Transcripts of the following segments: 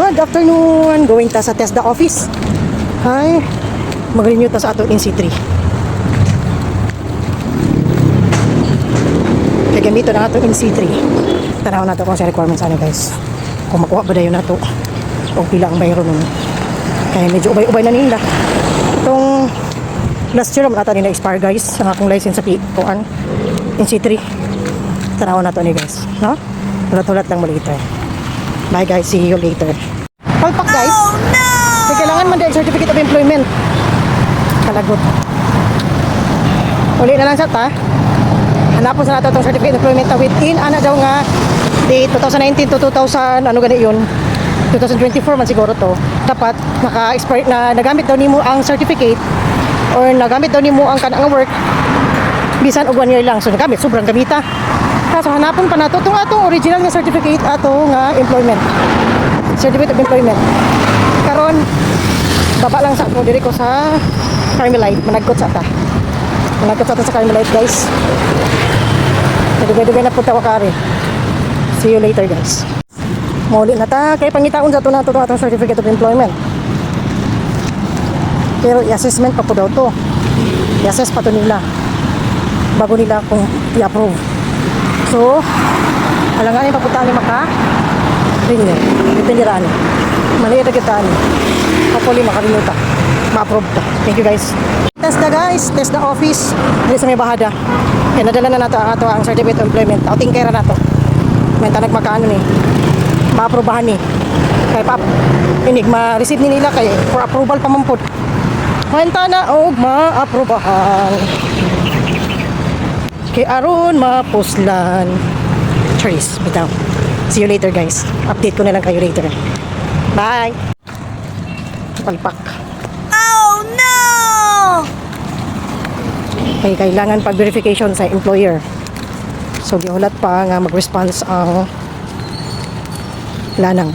Good afternoon. Going ta sa TESDA office. Hi. Mag-renew ta sa ato NC3. Kaya gamito na ato NC3. Tanaw na to kung sa requirements ano guys. Kung makuha ba dayon na to. O pila ang bayro nun. Kaya medyo ubay-ubay na nila. Itong last year naman ata nila expire guys. Ang akong license sa P1. NC3. Tanaw na to ni guys. No? Ulat-ulat lang mo later. Bye guys, see you later. Palpak guys. Oh no! May kailangan man din certificate of employment. Kalagot. Uli na lang sa ta. Hanapon sa nato itong certificate of employment within ana daw nga date 2019 to 2000 ano gani yun 2024 man siguro to dapat naka-expire na nagamit daw nimo ang certificate or nagamit daw nimo ang kanang work bisan og one year lang so nagamit sobrang gamita kaso hanapon pa nato. Itong atong original nga certificate ato nga employment. Certificate of employment. Karon baba lang sa ako diri ko sa Carmelite. Managkot sa ta. Managkot sa ta sa Carmelite guys. Dugay-dugay na punta ko kari see you later guys. Muli na ta. Kay pangitaon sa to na to atong certificate of employment. Pero i-assessment pa po daw to. I-assess pa to nila. Bago nila kung i-approve so alanganin papunta ni maka. Renew depende raan maliit na kita hopefully maka-renew ta ma-approve ta thank you guys. Test na guys. Test na office. Dito sa may bahada. Kaya nadala na nato ang ato ang certificate of employment. Outing kera nato. May tanag makaano ni. Ma-aprobahan ni. Kay pap. Inig ma-receive ni nila kay for approval pa man pod Kwenta na og ma-aprobahan kay aron mapuslan Trace, bitaw. See you later guys. Update ko na lang kayo later. Bye! Palpak. Oh no! Kay kailangan pag-verification sa employer. So, giulat pa nga mag-response ang lanang.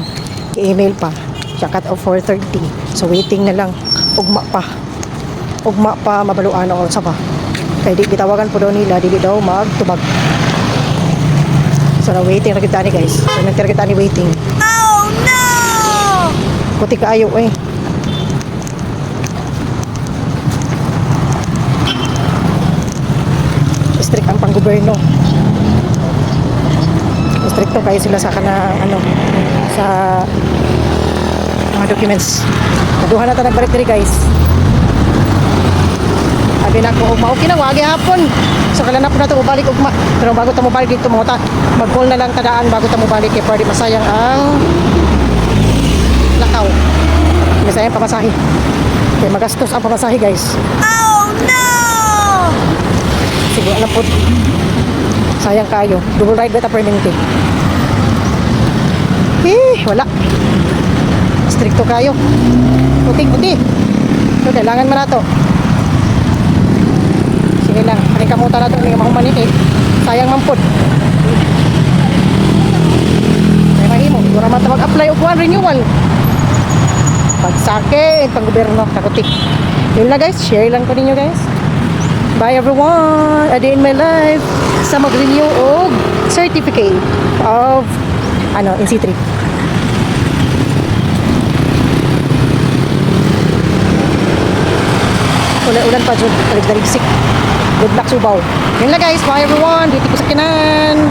I-email pa. Siya cut off 4.30. So, waiting na lang. Ugma pa. Ugma pa, mabaluan o sa pa. Kaya di bitawagan po daw nila, di daw magtubag. So, na waiting na kita ni guys. So, nagtira kita ni waiting. Oh no! Puti kaayo eh. Strict ang panggoberno. Stricto kayo sila sa kana ano sa mga documents. Naduha na ta nagbalik diri guys. Sabi na ko, ugma okay na, wagi hapon. So kala na po na ito, ubalik ugma. Pero bago ta mo balik dito, mga ta, mag-call na lang tadaan bago ta mo balik. Kaya pwede masayang ang lakaw. Masayang pamasahe. Kaya magastos ang pamasahe guys. Oh no! Sige, alam po. Sayang kayo. Double ride beta permanente. Eh, wala. Stricto kayo. Puti, puti. So, kailangan mo na to. Sige lang. Kaling kamuta na to. Hindi mahuman eh. Sayang man po. Kaya mahimo. Siguro man mag-apply og one renewal. Pagsake, pang gobyerno, kakutik. Yun na guys, share lang ko ninyo guys. Bye everyone! A day in my life sa mag-renew og certificate of ano, NC3. Ulan-ulan pa dyan, talig-daligsik. Good luck, Subaw. Yun lang guys, bye everyone. Dito ko sa kinan.